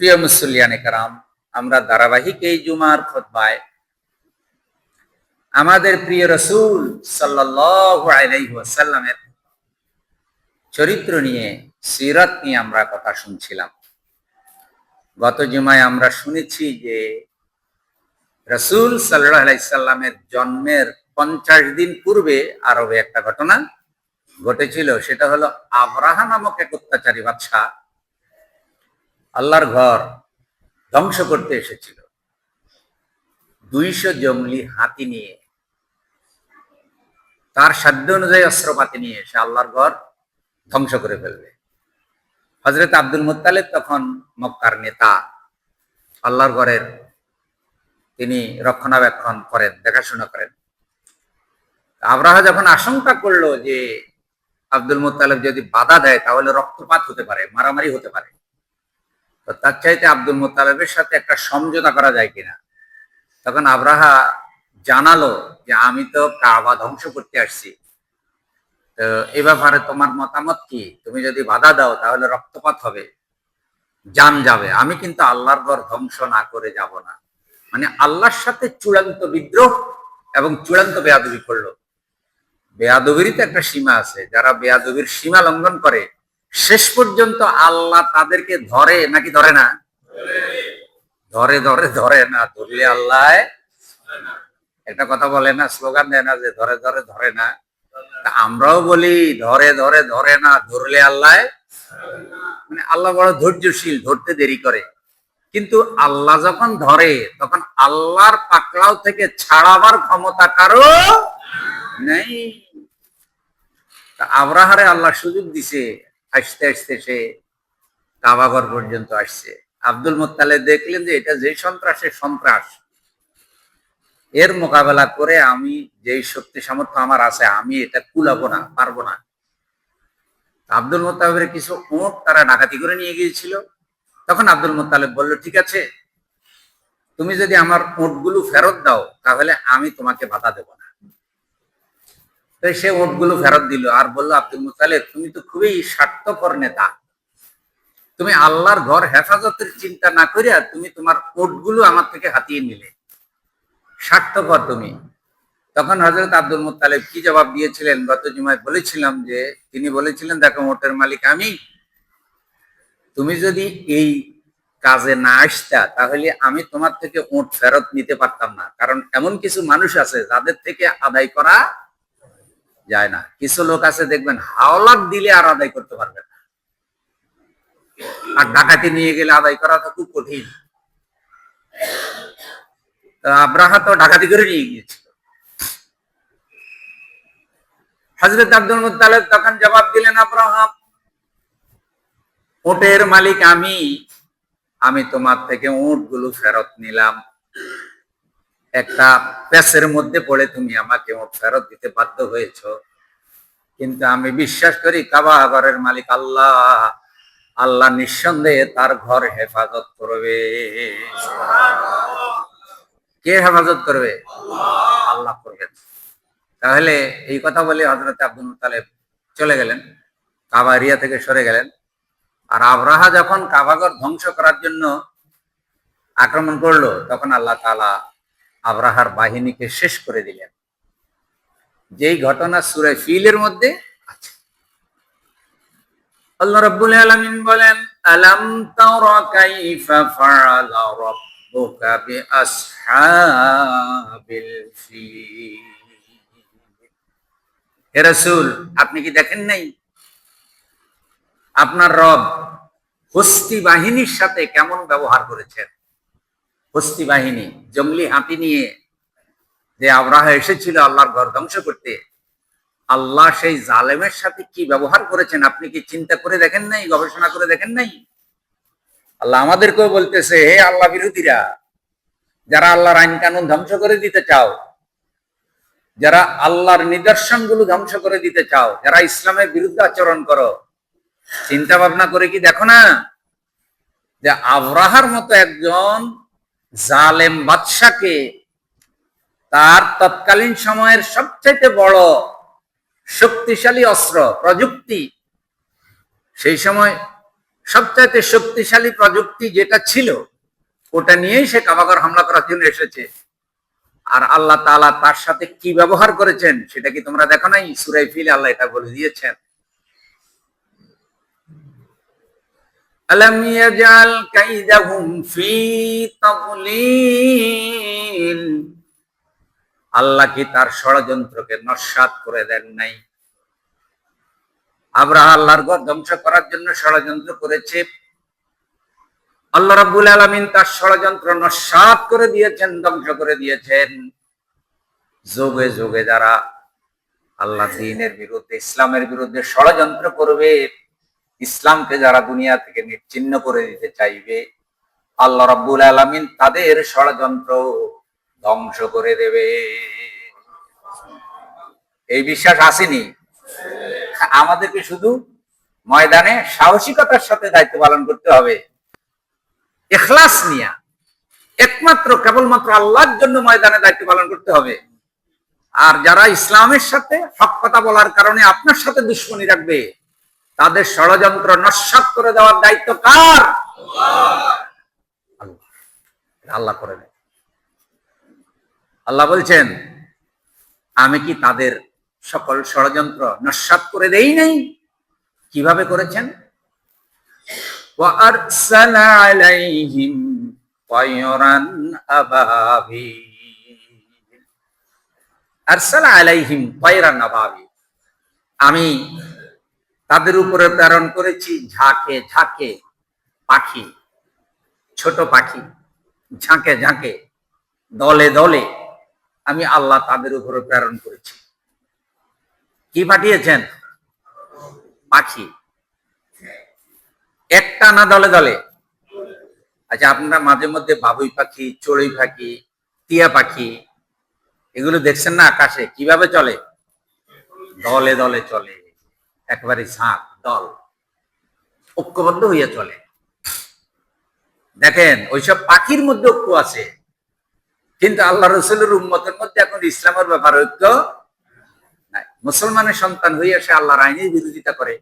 প্রিয় মুসল্লিয়ানে কারাম, আমরা ধারাবাহিক এই জুমার খোদ্বায় আমাদের প্রিয় রসুল ওয়াসাল্লামের চরিত্র নিয়ে, সিরাত নিয়ে আমরা কথা শুনছিলাম। গত জুমায় আমরা শুনেছি যে রসুল সাল্লাহ আলাইসাল্লামের জন্মের পঞ্চাশ দিন পূর্বে আরবে একটা ঘটনা ঘটেছিল, সেটা হলো আবরাহা নামক এক অত্যাচারী বাদশাহ আল্লাহর ঘর ধ্বংস করতে এসেছিল। দুইশো জঙ্গলি হাতি নিয়ে, তার সাধ্য অনুযায়ী অস্ত্রপাতি নিয়ে এসে আল্লাহর ঘর ধ্বংস করে ফেলবে। হজরত আব্দুল মুতালেব তখন মক্কার নেতা। আল্লাহর ঘরের তিনি রক্ষণাবেক্ষণ করেন, দেখাশোনা করেন। আবরাহা যখন আশঙ্কা করল যে আব্দুল মুতালেব যদি বাধা দেয়, তাহলে রক্তপাত হতে পারে, মারামারি হতে পারে। তার চাইতে আব্দুল মুতালেবের সাথে একটা সমঝোতা করা যায় কিনা? তখন আবরাহা জানালো যে, আমি তো কাবা ধ্বংস করতে আসছি। তো এ ব্যাপারে তোমার মতামত কি? তুমি যদি বাধা দাও, তাহলে রক্তপাত হবে। জান যাবে। আমি কিন্তু আল্লাহর ঘর ধ্বংস না করে যাব না। মানে আল্লাহর সাথে চূড়ান্ত বিদ্রোহ এবং চূড়ান্ত বেয়াদবি করল। বেয়াদবিরই তো একটা সীমা আছে। যারা বেয়াদবির সীমা লঙ্ঘন করে শেষ পর্যন্ত আল্লাহ তাদেরকে ধরে নাকি ধরে না? ধরে ধরে ধরে না, ধরলে আল্লাহ একটা কথা বলে না, স্লোগান দেয় না যে ধরে ধরে ধরে না। আমরাও বলি, ধরে ধরে ধরে না, ধরলে আল্লাহ মানে আল্লাহ বড় ধৈর্যশীল, ধরতে দেরি করে। কিন্তু আল্লাহ যখন ধরে, তখন আল্লাহর পাকড়াও থেকে ছাড়াবার ক্ষমতা কারও নেই। আবরাহারে আল্লাহ সুযোগ দিছে। আসতে আসতে সে কাবাঘর পর্যন্ত আসছে। আব্দুল মোত্তালে দেখলেন যে এটা যে সন্ত্রাসের সন্ত্রাস, এর মোকাবেলা করে আমি যেই শক্তি সামর্থ্য আমার আছে, আমি এটা কুলাবো না, পারব না। আব্দুল মোত্তালেবের কিছু উঁট তারা ডাকাতি করে নিয়ে গিয়েছিল। তখন আব্দুল মোত্তালেব বলল, ঠিক আছে, তুমি যদি আমার উঁটগুলো ফেরত দাও, তাহলে আমি তোমাকে বাধা দেব না। তো সে উঁটগুলো ফেরত দিল আর বলল, আব্দুল মুতালেব, তুমি তো খুবই স্বার্থপর নেতা। তুমি আল্লাহর ঘর হেফাজতের চিন্তা না করিয়া তুমি তোমার উটগুলো আমার থেকে হাতিয়ে নিলে। স্বার্থপর তুমি। তখন হজরত আব্দুল মুতালেব কি জবাব দিয়েছিলেন? গত জুমায় বলেছিলাম যে, তিনি বলেছিলেন, দেখো মোটের মালিক আমি। তুমি যদি এই কাজে না আসতা, তাহলে আমি তোমার থেকে ওট ফেরত নিতে পারতাম না। কারণ এমন কিছু মানুষ আছে যাদের থেকে আদায় করা যায় না। কিছু লোক আছে, দেখবেন, হাওলাত দিলে আর আদায় করতে পারবে না। আর ডাকাতি নিয়ে গেলে আদায় করা তো খুব কঠিন। আব্রাহা তো ডাকাতি করে নিয়ে গিয়েছিল। হজরত আব্দুল মুতালেব তখন জবাব দিলেন আব্রাহাম উটের মালিক আমি। আমি তোমার থেকে উটগুলো ফেরত নিলাম। একটা প্যাসের মধ্যে পড়ে তুমি আমাকে ফেরত দিতে বাধ্য হয়েছ। কিন্তু আমি বিশ্বাস করি কাবা ঘরের মালিক আল্লাহ আল্লাহ নিঃসন্দেহে তার ঘর হেফাজত করবে। কে হেফাজত করবে? আল্লাহ করবেন। তাহলে এই কথা বলে হজরত আব্দুল মুতালেব চলে গেলেন, কাবা এরিয়া থেকে সরে গেলেন। আর আবরাহা যখন কাবাগর ধ্বংস করার জন্য আক্রমণ করল, তখন আল্লাহ তালা আবরাহার বাহিনীকে শেষ করে দিলেন। যেই ঘটনা সুরে ফিলের মধ্যে আল্লাহ কাইফা আপনি কি দেখেন নাই? আপনার রব, হস্তি বাহিনীর সাথে কেমন ব্যবহার করেছেন? হস্তি বাহিনী, জঙ্গলি হাতি নিয়ে যে আবরাহা এসেছিল আল্লাহর ঘর ধ্বংস করতে, আল্লাহ সেই জালেমের সাথে কি ব্যবহার করেছেন আপনি কি চিন্তা করে দেখেন নাই, গবেষণা করে দেখেন নাই? আল্লাহ আমাদেরকেও বলতেছে, হে আল্লাহ বিরোধীরা, যারা আল্লাহর আইন কানুন ধ্বংস করে দিতে চাও, যারা আল্লাহর নিদর্শনগুলো ধ্বংস করে দিতে চাও, যারা ইসলামের বিরুদ্ধে আচরণ করো চিন্তা ভাবনা করে কি দেখো না? যে আবরাহার মতো একজন জালেম বাদশাকে তার তৎকালীন সময়ের সবচাইতে বড় শক্তিশালী অস্ত্র, প্রযুক্তি, সেই সময় সবচাইতে শক্তিশালী প্রযুক্তি যেটা ছিল, ওটা নিয়েই সে কাবাগর হামলা করার জন্য এসেছে। আর আল্লাহ তাআলা তার সাথে কি ব্যবহার করেছেন, সেটা কি তোমরা দেখো নাই? সুরাই ফিল আল্লাহ এটা বলে দিয়েছেন। আলম ইয়াজাল কাইদাহুম ফি তাদলিল আল্লাহ কি তার ষড়যন্ত্রকে নস্বাত করে দেন নাই? আব্রাহ আল্লাহর ঘর ধ্বংস করার জন্য ষড়যন্ত্র করেছে। আল্লাহ রাব্বুল আলামিন তার ষড়যন্ত্র নস্বাত করে দিয়েছেন, ধ্বংস করে দিয়েছেন। যোগে যোগে যারা আল্লাহ দিনের বিরুদ্ধে, ইসলামের বিরুদ্ধে ষড়যন্ত্র করবে ইসলামকে যারা দুনিয়া থেকে নিচ্ছিন্ন করে দিতে চাইবে, আল্লাহ রাব্বুল আলামিন তাদের ষড়যন্ত্র ধ্বংস করে দেবে। এই বিশ্বাস আসেনি? আমাদেরকে শুধু ময়দানে সাহসিকতার সাথে দায়িত্ব পালন করতে হবে। এখলাস নিয়া, একমাত্র, কেবলমাত্র আল্লাহর জন্য ময়দানে দায়িত্ব পালন করতে হবে। আর যারা ইসলামের সাথে হক কথা বলার কারণে আপনার সাথে দুশ্মনী রাখবে তাদের ষড়যন্ত্র নস্বাত করে দেওয়ার দায়িত্ব কার? আল্লাহ। করে দেয় আল্লাহ বলছেন, আমি কি তাদের সকল ষড়যন্ত্র নস্বাত করে দেই নাই? কীভাবে করেছেন? আমি তাদের উপরে প্রেরণ করেছি ঝাঁকে ঝাঁকে পাখি, ছোট পাখি, ঝাঁকে ঝাঁকে, দলে দলে আমি আল্লাহ তাদের উপরে প্রেরণ করেছি। কি পাঠিয়েছেন? পাখি। একটা না দলে দলে? আচ্ছা আপনারা মাঝে মধ্যে বাবুই পাখি, চড়ুই পাখি, টিয়া পাখি, এগুলো দেখছেন না আকাশে? কীভাবে চলে? দলে দলে চলে। একেবারে ঝাঁক, দল। ঐক্যবদ্ধ হইয়া চলে। দেখেন, ওইসব পাখির মধ্যে ঐক্য আছে। কিন্তু আল্লাহ রসুলের উম্মতের মধ্যে এখন ইসলামের ব্যাপার ঐক্য নাই। মুসলমানের সন্তান হইয়া সে আল্লাহর আইনের বিরোধিতা করে।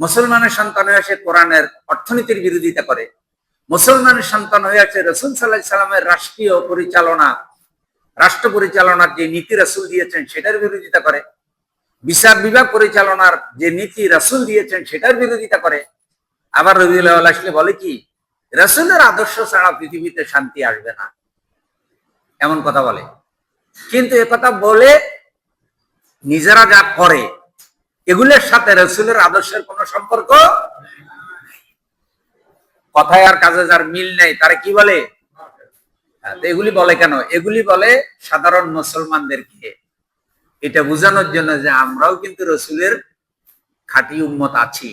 মুসলমানের সন্তান হয়ে সে কোরআনের অর্থনীতির বিরোধিতা করে। মুসলমানের সন্তান হয়ে আছে রসুল সাল্লাহ সাল্লামের রাষ্ট্রীয় পরিচালনা, রাষ্ট্র পরিচালনার যে নীতি রাসুল দিয়েছেন, সেটার বিরোধিতা করে। বিচার বিভাগ পরিচালনার যে নীতি রাসুল দিয়েছেন সেটার বিরোধিতা করে। আবার রবিউল আউ্ল আসলে বলে কি, রাসুলের আদর্শ ছাড়া পৃথিবীতে শান্তি আসবে না। এমন কথা বলে। কিন্তু কথা বলে নিজেরা যা করে, এগুলোর সাথে রসুলের আদর্শের কোন সম্পর্ক কথায় আর কাজে যার মিল নেই, তারা কি বলে? এগুলি বলে কেন? এগুলি বলে সাধারণ মুসলমানদেরকে। এটা বোঝানোর জন্য যে আমরাও কিন্তু রসুলের খাঁটি উম্মত আছি।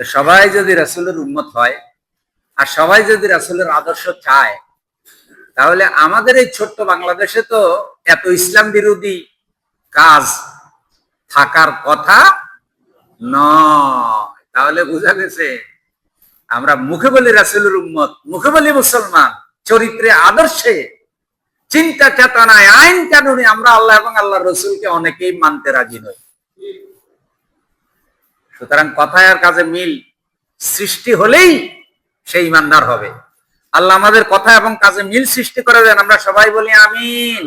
তো সবাই যদি রসুলের উম্মত হয়, আর সবাই যদি রসুলের আদর্শ চায়, তাহলে আমাদের এই ছোট্ট বাংলাদেশে তো এত ইসলাম বিরোধী কাজ থাকার কথা নয়। তাহলে বোঝা গেছে, আমরা মুখে বলি রাসুলের উম্মত, মুখে বলি মুসলমান, চরিত্রে, আদর্শে চিন্তা চেতনায় আইন কানুনে, আমরা আল্লাহ এবং আল্লাহ রসুলকে অনেকেই মানতে রাজি নই। সুতরাং কথায় আর কাজে মিল, সৃষ্টি হলেই সেই ইমানদার হবে। আল্লাহ আমাদের কথা এবং কাজে মিল সৃষ্টি করে দেন, আমরা সবাই বলি আমিন।